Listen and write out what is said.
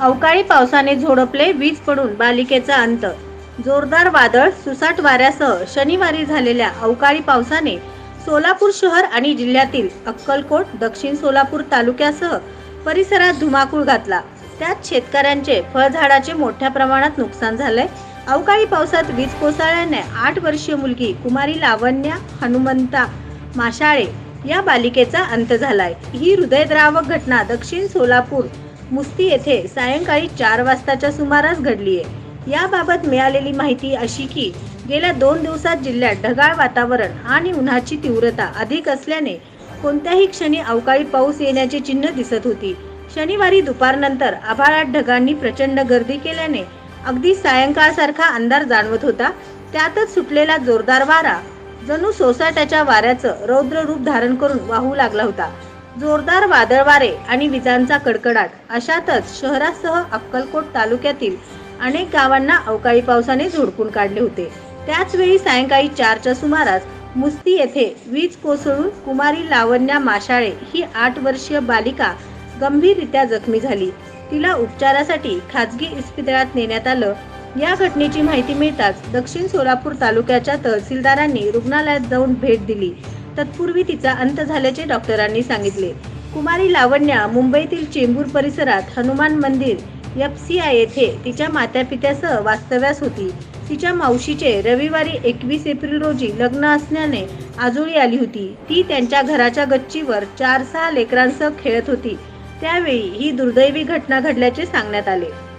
अवकाळी पावसाने झोडपले वीज पडून बालिकेचा अंत. जोरदार वादळ सुसाट वाऱ्यासह शनिवारी झालेल्या अवकाळी पावसाने सोलापूर शहर आणि जिल्ह्यातील अक्कलकोट दक्षिण सोलापूर तालुक्यासह परिसरात धुमाकूळ घातला. त्यात शेतकऱ्यांचे फळझाडाचे मोठ्या प्रमाणात नुकसान झालंय. अवकाळी पावसात वीज कोसळल्याने आठ वर्षीय मुलगी कुमारी लावण्या हनुमंता माशाळे या बालिकेचा अंत झालाय. ही हृदयद्रावक घटना दक्षिण सोलापूर मुस्ती येथे सायंकाळी चार वाजताच्या सुमारास घडली आहे. याबाबत मिळालेली माहिती अशी की गेल्या दोन दिवसात जिल्ह्यात ढगाळ वातावरण आणि उन्हाची तीव्रता अधिक असल्याने कोणत्याही क्षणी अवकाळी पाऊस येण्याची चिन्ह दिसत होती. शनिवारी दुपारनंतर आभाळात ढगांनी प्रचंड गर्दी केल्याने अगदी सायंकाळसारखा अंधार जाणवत होता. त्यातच सुटलेला जोरदार वारा जणू सोसाट्याच्या वाऱ्याचं रौद्र रूप धारण करून वाहू लागला होता. जोरदार वादळ वारे आणि विजांचा कडकडाट अशातच शहरासह अक्कलकोट तालुक्यातील अनेक गावांना अवकाळी पावसाने झोडपून काढले होते. त्याचवेळी सायंकाळी चारच्या सुमारास मुस्ती येथे वीज कोसळून कुमारी लावण्या माशाळे ही आठ वर्षीय बालिका गंभीररित्या जखमी झाली. तिला उपचारासाठी खाजगी इस्पितळात नेण्यात आलं. या घटनेची माहिती मिळताच दक्षिण सोलापूर तालुक्याच्या तहसीलदारांनी रुग्णालयात जाऊन भेट दिली. तत्पूर्वी तिचा अंत झाल्याचे डॉक्टरांनी सांगितले. कुमारी लावण्या मुंबईतील चेंबूर परिसरात हनुमान मंदिर एफ सी आय येथे तिच्या मातापित्यासह वास्तव्यास होती. तिच्या मावशीचे रविवारी एकवीस एप्रिल रोजी लग्न असल्याने आजोळी आली होती. ती त्यांच्या घराच्या गच्चीवर चार सहा लेकरांसह खेळत होती. त्यावेळी ही दुर्दैवी घटना घडल्याचे सांगण्यात आले.